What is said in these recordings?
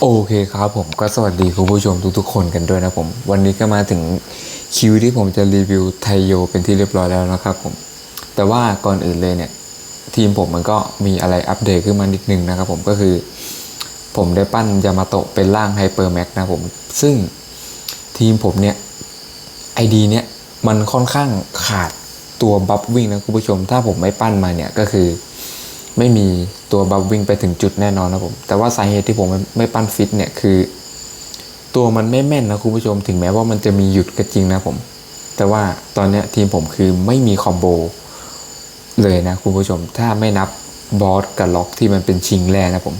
โอเคครับผมก็สวัสดีคุณผู้ชมทุกๆคนกันด้วยนะผม วันนี้ก็มาถึงคิวที่ผมจะรีวิวไทโยเป็นที่เรียบร้อยแล้วนะครับผม แต่ว่าก่อนอื่นเลยเนี่ย ทีมผมมันก็มีอะไรอัปเดตขึ้นมานิดนึงนะครับผมก็คือ ผมได้ปั้นยามาโตะเป็นร่างไฮเปอร์แม็กนะผม ซึ่งทีมผมเนี่ยไอดีเนี่ยมันค่อนข้างขาดตัวบัฟวิ่งนะคุณผู้ชม ถ้าผมไม่ปั้นมาเนี่ยก็คือ ไม่มีตัวบัฟวิ่งไปถึงจุดแน่นอนนะผม แต่ว่าสาเหตุที่ผมไม่ไมปั้นฟิตเนี่ยคือ ตัวมันไม่แม่นนะคุณผู้ชม ถึงแม้ว่ามันจะมีหยุดก็จริงนะผม แต่ว่าตอนเนี้ยทีมผมคือไม่มีคอมโบเลยนะคุณผู้ชม ถ้าไม่นับบอสกับล็อกที่มันเป็นชิงแรกนะผม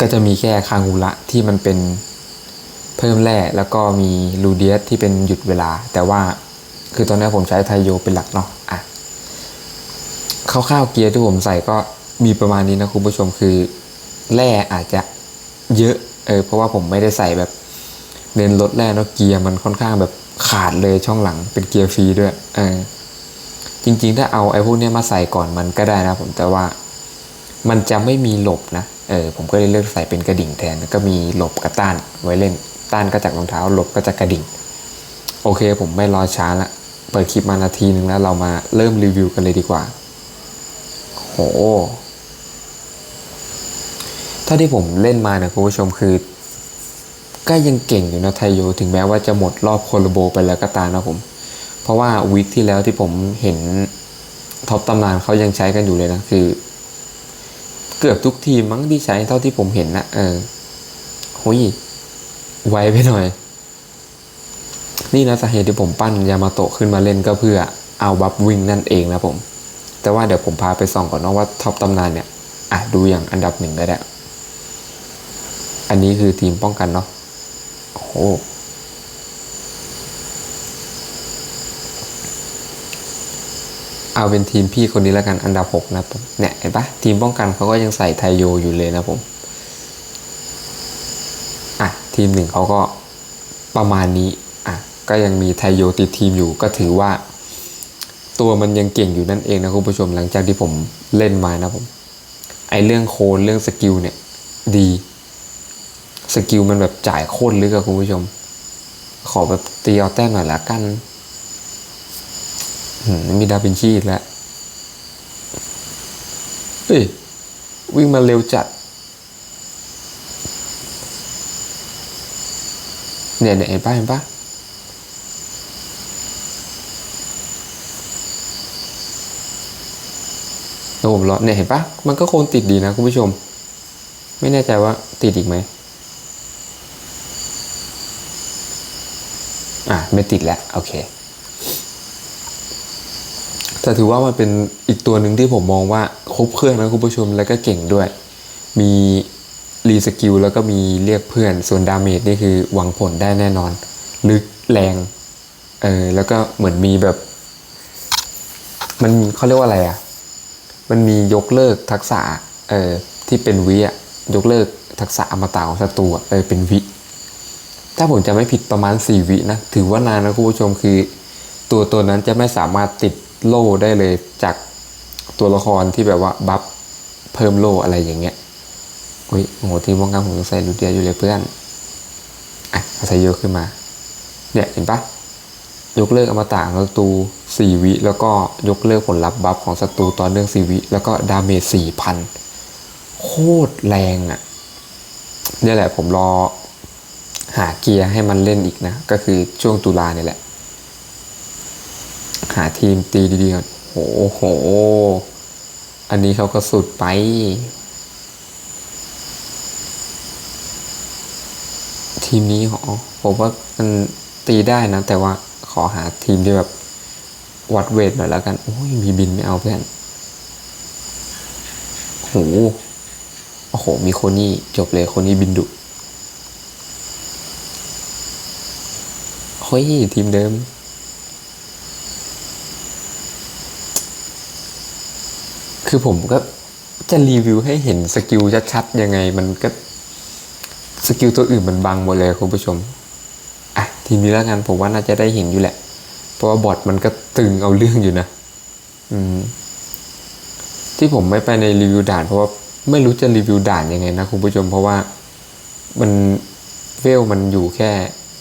ก็จะมีแค่คางูระที่มันเป็นเพิ่มแร่แล้วก็มีลูเดียสที่เป็นหยุดเวลา แต่ว่าคือตอนนี้ผมใช้ไทโยเป็นหลักเนาะอะ คร่าวๆเกียร์ที่ผมใส่ก็มีประมาณนี้นะคุณผู้ชมคือแร่อาจจะเยอะเออเพราะว่าผมไม่ได้ใส่แบบเน้นลดแร่เนาะเกียร์มันค่อนข้างแบบขาดเลยช่องหลังเป็นเกียร์ฟรีด้วยเออจริงๆ ถ้าเอาไอ้พวกเนี้ยมาใส่ก่อนมันก็ได้นะผมแต่ว่ามันจะไม่มีหลบนะเออผมก็เลยเลือกใส่เป็นกระดิ่งแทนแล้วก็มีหลบกับต้านไว้เล่นต้านก็จากรองเท้าหลบก็จากกระดิ่ง โอเคผมไม่รอช้าละเปิดคลิปมานาทีนึงแล้วเรามาเริ่มรีวิวกันเลยดีกว่า โห ถ้าที่ผมเล่นมาเนี่ยคุณผู้ชมคือก็ยังเก่งอยู่นะไทโยถึงแม้ว่าจะหมดรอบโคโลโบไปแล้วก็ตามนะผม เพราะว่าวีคที่แล้วที่ผมเห็นท็อปตำนานเขายังใช้กันอยู่เลยนะคือ เกือบทุกทีมมั้งที่ใช้เท่าที่ผมเห็นนะเออโหยไวไปหน่อย นี่นะสาเหตุที่ผมปั้นยามาโตะขึ้นมาเล่นก็เพื่อเอาบัฟวิ่งนั่นเองนะผม แต่ว่าเดี๋ยวผมพาไปส่องก่อนนะว่าท็อปตำนานเนี่ยอะดูอย่างอันดับหนึ่งก็ได้ อันนี้คือทีมป้องกันเนาะโอ้โหเอาเป็นทีมพี่คนนี้แล้วกันอันดับหกนะผมเนี่ยเห็นปะทีมป้องกันเขาก็ยังใส่ไทโยอยู่เลยนะผมอะทีมหนึ่งเขาก็ประมาณนี้อะก็ยังมีไทโยติดทีมอยู่ก็ถือว่า ตัวมันยังเก่งอยู่นั่นเองนะคุณผู้ชมหลังจากที่ผมเล่นมานะผมไอเรื่องโคนเรื่องสกิลเนี่ย ดีสกิลมันแบบจ่ายโคตรลึกอะคุณผู้ชม ขอแบบตีเอาแต้มหน่อยละกันมมีดาวินชีอีกแล้วเฮ้ยวิ่งมาเร็วจัด เนี่ยเนี่ยเห็นปะเห็นปะ แล้วผมรอเนี่ยเห็นปะมันก็โคนติดดีนะคุณผู้ชม ไม่แน่ใจว่าติดอีกไหมอะไม่ติดแล้วโอเคแต่ถือว่ามันเป็นอีกตัวหนึ่งที่ผมมองว่าครบเครื่องนะคุณผู้ชมแล้วก็เก่งด้วย มีรีสกิลแล้วก็มีเรียกเพื่อนส่วนดาเมจนี่คือหวังผลได้แน่นอน ลึกแรงเออแล้วก็เหมือนมีแบบ มันเขาเรียกว่าอะไรอะ มันมียกเลิกทักษะเออที่เป็นวิอะยกเลิกทักษะอมตะของศัตรูเออเป็นวิ ถ้าผมจะไม่ผิดประมาณสี่วินะ ถือว่านานนะคุณผู้ชมคือ ตัวตัวนั้นจะไม่สามารถติดโล่ได้เลยจากตัวละครที่แบบว่าบัฟเพิ่มโล่อะไรอย่างเงี้ยอุ้ยโอ้โหทีมป้องกันผมยังใส่ลูเดียอยู่เลยเพื่อนอะใส่เยอะขึ้นมา เนี่ยเห็นปะ ยกเลิกอมตะของศัตรูสี่วิ แล้วก็ยกเลิกผลลัพธ์บัฟของศัตรูต่อเนื่องสี่วิ แล้วก็ดาเมจสี่พันโคตรแรงอะ่ะเนี่ยแหละผมรอหาเกียร์ให้มันเล่นอีกนะ ก็คือช่วงตุลาเนี่ยแหละ หาทีมตีดีๆก่อนโอ้โห อันนี้เขาก็สุดไป ทีมนี้หรอผมว่ามันตีได้นะ แต่ว่า ขอหาทีมที่แบบวัดเวทหน่อยแล้วกันโอ้ยมีบินไม่เอาเพื่อนโหโอ้โห มีคนนี้จบเลยคนนี้บินดุเฮ้ยทีมเดิม คือผมก็จะรีวิวให้เห็นสกิลชัดๆยังไงมันก็ สกิลตัวอื่นมันบังหมดเลยคุณผู้ชม ทีมนี้แล้วกันผมว่าน่าจะได้เห็นอยู่แหละ เพราะว่าบอทมันก็ตึงเอาเรื่องอยู่นะ อืม ที่ผมไม่ไปในรีวิวด่าน เพราะว่าไม่รู้จะรีวิวด่านยังไงนะคุณผู้ชมเพราะว่ามันเวลมันอยู่แค่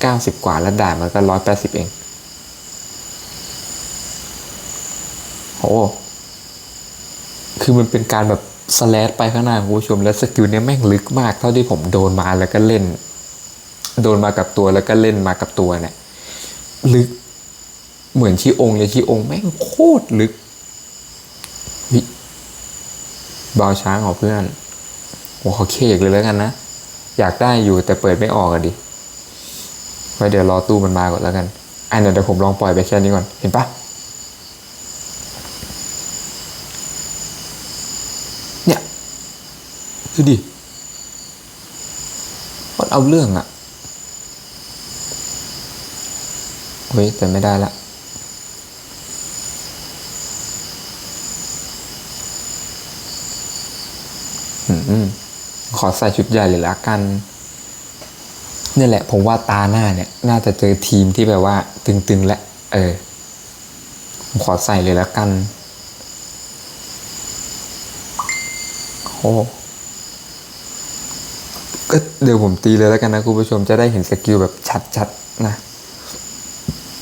เก้าสิบกว่าแล้วด่านมันก็ร้อยแปดสิบเองโอ้คือมันเป็นการแบบสแลดไปข้างหน้าคุณผู้ชมแล้วสกิลเนี้ยแม่งลึกมากเท่าที่ผมโดนมาแล้วก็เล่น โดนมากับตัวแล้วก็เล่นมากับตัวเนี่ยลึกเหมือนชีองค์เลยชีองค์แม่งโคตรลึกวิบาวช้างของเพื่อนโอ้เขาเคกเลยแล้วกันนะ อยากได้อยู่แต่เปิดไม่ออกอะดิไว้เดี๋ยวรอตู้มันมาก่อนแล้วกันอันเดี๋ยวผมลองปล่อยไปแค่นี้ก่อน เห็นปะเนี่ยดูดิมันเอาเรื่องอะ เฮ้ยแต่ไม่ได้ละอืมขอใส่ชุดใหญ่เลยละกัน นี่แหละ ผมว่าตาหน้าเนี่ย น่าจะเจอทีมที่แบบว่า ตึงๆและ เออ ผมขอใส่เลยละกัน โอ้ก็เดี๋ยวผมตีเลยแล้วกันนะคุณผู้ชมจะได้เห็นสกิลแบบชัดๆนะ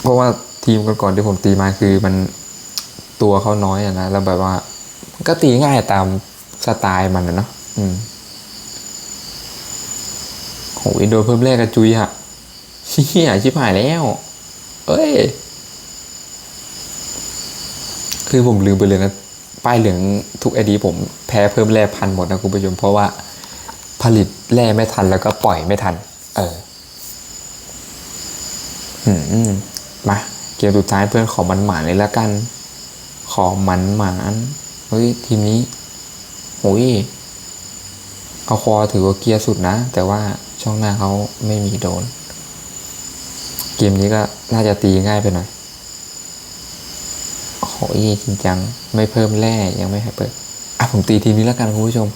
ราะว่าทีมก่อนๆที่ผมตีมาคือมันตัวเขาน้อยอะนะแล้วแบบว่า ก็ตีง่ายตามสไตล์มันนะเนาะอืมโหโดนเพิ่มแรกกระจุยฮะเชี่ยชิบหายแล้ว เอ้ย คือผมลืมไปเลยนะป้ายเหลืองทุกไอดีผมแพ้เพิ่มแร่พันหมดนะคุณผู้ชมเพราะว่า ผลิตแร่ไม่ทันแล้วก็ปล่อยไม่ทัน เอออื มาเกมสุดท้ายเพื่อนขอมันหมานเลยแล้วกัน ขอมันหมานเฮ้ยทีมนี้โอ้ยเอาคอถือว่าเกียร์สุดนะ แต่ว่าช่องหน้าเขาไม่มีโดน เกมนี้ก็น่าจะตีง่ายไปหน่อยโอ้ยจริงจัง ไม่เพิ่มแร่ยังไม่ให้เปิดอะผมตีทีมนี้แล้วกันคุณผู้ชม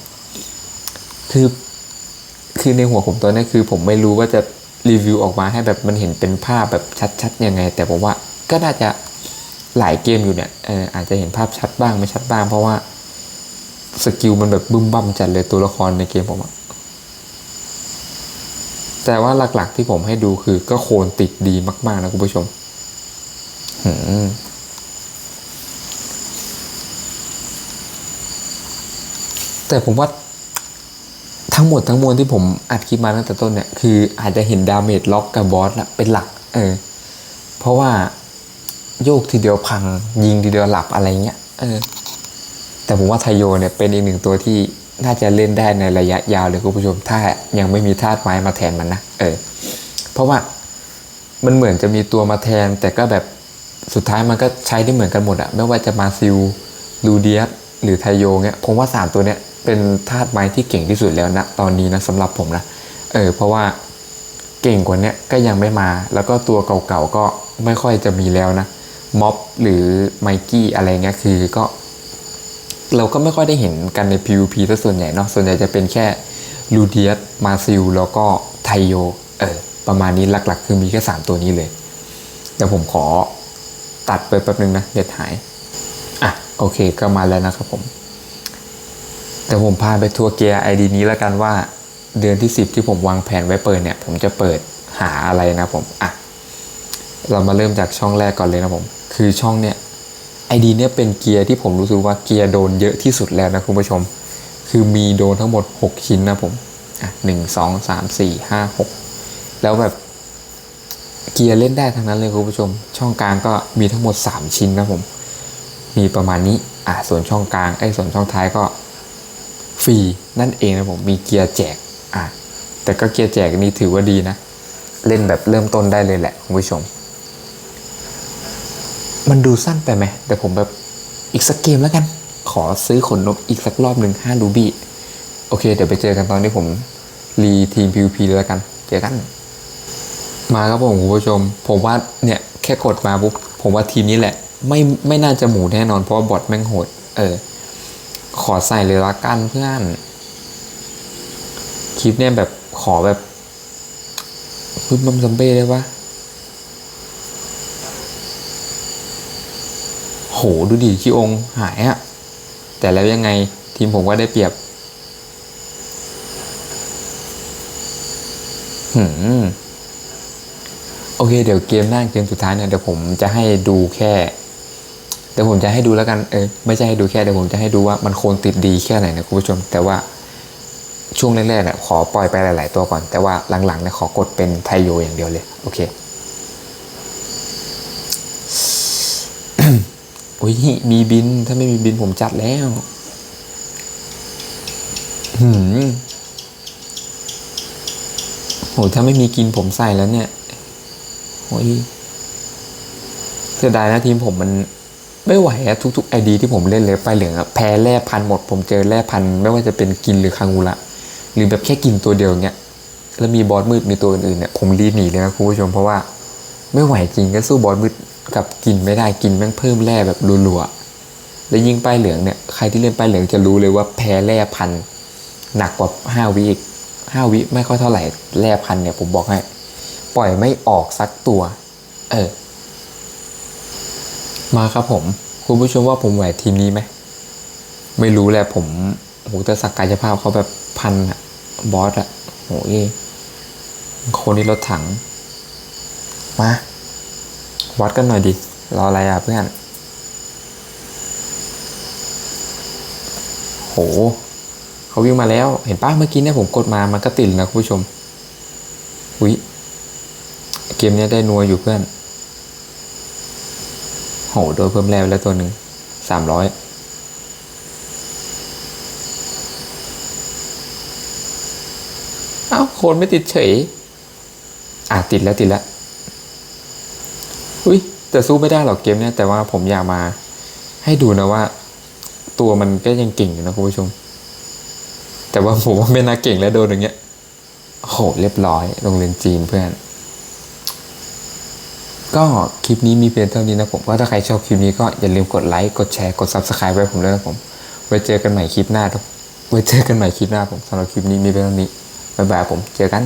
คือคือในหัวผมตอนนี้คือผมไม่รู้ว่าจะ รีวิวออกมาให้แบบมันเห็นเป็นภาพแบบชัดๆยังไง แต่ผมว่าก็น่าจะหลายเกมอยู่เนี่ยเอออาจจะเห็นภาพชัดบ้างไม่ชัดบ้าง เพราะว่าสกิลมันแบบบึ้มบั่มจัดเลยตัวละครในเกมผมอะแต่ว่าหลักๆที่ผมให้ดูคือก็โคนติดดีมาก ๆ นะคุณผู้ชมหืมแต่ผมว่า ทั้งหมดทั้งมวลที่ผมอัดคลิปมาตั้งแต่ต้นเนี่ย คืออาจจะเห็นดาเมจล็อกกับบอสละเป็นหลัก เออ เพราะว่าโยกทีเดียวพัง ยิงทีเดียวหลับอะไรเงี้ย เออ แต่ผมว่าไทโยเนี่ยเป็นอีกหนึ่งตัวที่น่าจะเล่นได้ในระยะยาวเลยคุณผู้ชม ถ้ายังไม่มีธาตุไม้มาแทนมันนะ เออ เพราะว่ามันเหมือนจะมีตัวมาแทน แต่ก็แบบสุดท้ายมันก็ใช้ได้เหมือนกันหมดอะไม่ว่าจะมาซิลลูเดียสหรือไทโยเนี่ยผมว่าสามตัวเนี้ย เป็นธาตุไม้ที่เก่งที่สุดแล้วนะตอนนี้นะสำหรับผมนะเออเพราะว่าเก่งกว่านี้ก็ยังไม่มา แล้วก็ตัวเก่าๆก็ไม่ค่อยจะมีแล้วนะม็อบหรือไมกี้อะไรเงี้ยคือก็ เราก็ไม่ค่อยได้เห็นกันใน PVP ซะส่วนใหญ่เนาะส่วนใหญ่จะเป็นแค่ลูเดียสมาซิลแล้วก็ไทโยเออประมาณนี้หลักๆ คือมีแค่ 3 ตัวนี้เลยเดี๋ยวผมขอตัดไปแป๊บนึงนะเด็ดหาย อะ โอเคก็มาแล้วนะครับผม แต่ผมพาไปทัวร์เกียร์ไอดีนี้แล้วกันว่า เดือนที่ 10 ที่ผมวางแผนไว้เปิดเนี่ย ผมจะเปิดหาอะไรนะผมอะเรามาเริ่มจากช่องแรกก่อนเลยนะผม คือช่องเนี่ยไอดีเนี่ยเป็นเกียร์ที่ผมรู้สึกว่าเกียร์โดนเยอะที่สุดแล้วนะคุณผู้ชม คือมีโดนทั้งหมด 6 ชิ้นนะผมอะหนึ่งสองสามสี่ห้าหกแล้วแบบเกียร์เล่นได้ทั้งนั้นเลยคุณผู้ชม ช่องกลางก็มีทั้งหมด 3 ชิ้นนะผม มีประมาณนี้อะส่วนช่องกลางไอ้ส่วนช่องท้ายก็ ฟรีนั่นเองนะผมมีเกียร์แจกอะแต่ก็เกียร์แจกนี่ถือว่าดีนะ เล่นแบบเริ่มต้นได้เลยแหละคุณผู้ชม มันดูสั้นไปไหมแต่ผมแบบอีกสักเกมแล้วกัน ขอซื้อขนนกอีกสักรอบหนึ่งห้ารูบี้โอเค เดี๋ยวไปเจอกันตอนที่ผมรีทีม PVP เลยแล้วกัน เจอกัน มาครับผมคุณผู้ชม ผมว่าเนี่ยแค่กดมาปุ๊บผมว่าทีมนี้แหละ ไม่ไม่น่าจะหมูแน่นอนเพราะว่าบอทแม่งโหด เออ ขอใส่เลยละกันเพื่อนคลิปเนี่ยแบบขอแบบพึ่มบัมซัมเบ้ได้ปะโหดูดีขี้องหายอะแต่แล้วยังไงทีมผมก็ได้เปรียบหืมโอเค เดี๋ยวเกมหน้าเกมสุดท้ายเนี่ยเดี๋ยวผมจะให้ดูแค่ เดี๋ยวผมจะให้ดูแล้วกันเออไม่ใช่ให้ดูแค่เดี๋ยวผมจะให้ดูว่ามันโคนติดดีแค่ไหนนะคุณผู้ชม แต่ว่าช่วงแรกๆเนี่ยขอปล่อยไปหลาย ๆ ตัวก่อน แต่ว่าหลังๆเนี่ยขอกดเป็นไทโยอย่างเดียวเลยโอเคโอ้ยมีบินถ้าไม่มีบินผมจัดแล้วหืมโหถ้าไม่มีกินผมใส่แล้วเนี่ยโอ้ยเสียดายนะทีมผมมัน ไม่ไหวอะทุกๆไอดีที่ผมเล่นเลยไปเหลืองอะแพ้แร่พันหมด ผมเจอแร่พันไม่ว่าจะเป็นกินหรือคังงูละหรือแบบแค่กินตัวเดียวเงี้ยแล้วมีบอสมืดมีตัวอื่นๆเนี่ยผมรีบหนีเลยนะคุณผู้ชมเพราะว่าไม่ไหวจริงก็สู้บอสมืดกับกินไม่ได้กินแม่งเพิ่มแร่แบบรัวๆแล้วยิ่งป้ายเหลืองเนี่ยใครที่เล่นป้ายเหลืองจะรู้เลยว่าแพ้แร่พันหนักกว่าห้าวิอีกห้าวิไม่ค่อยเท่าไหร่แร่พันเนี่ยผมบอกให้ปล่อยไม่ออกสักตัว เออ มาครับผม คุณผู้ชมว่าผมไหวทีมนี้ไหม ไม่รู้แหละผมโหแต่สักกายภาพเขาแบบพันอะบอสอะโหยคนนี้รถถัง มา วัดกันหน่อยดิ รออะไรอะเพื่อน โห เขาวิ่งมาแล้ว เห็นป้าเมื่อกี้เนี่ยผมกดมา มันก็ติดนะคุณผู้ชมอุ้ยเกมเนี้ยได้นัวอยู่เพื่อน โหโดนเพิ่มแรงไปแล้วตัวหนึ่งสามร้อยอ้าวโคนไม่ติดเฉย อะติดแล้วติดแล้วอุ้ยแต่สู้ไม่ได้หรอกเกมเนี้ยแต่ว่าผมอยากมาให้ดูนะว่า ตัวมันก็ยังเก่งอยู่นะคุณผู้ชม แต่ว่าผมว่าไม่น่าเก่งแล้วโดนอย่างเงี้ยโอ้โหเรียบร้อยโรงเรียนจีนเพื่อน ก็คลิปนี้มีเพียงเท่านี้นะผมก็ถ้าใครชอบคลิปนี้ก็อย่าลืมกดไลค์กดแชร์กด Subscribe ไว้ผมด้วยนะผมไว้เจอกันใหม่คลิปหน้าครับไว้เจอกันใหม่คลิปหน้าผมสำหรับคลิปนี้มีเพียงเท่านี้บ๊ายบายผมเจอกัน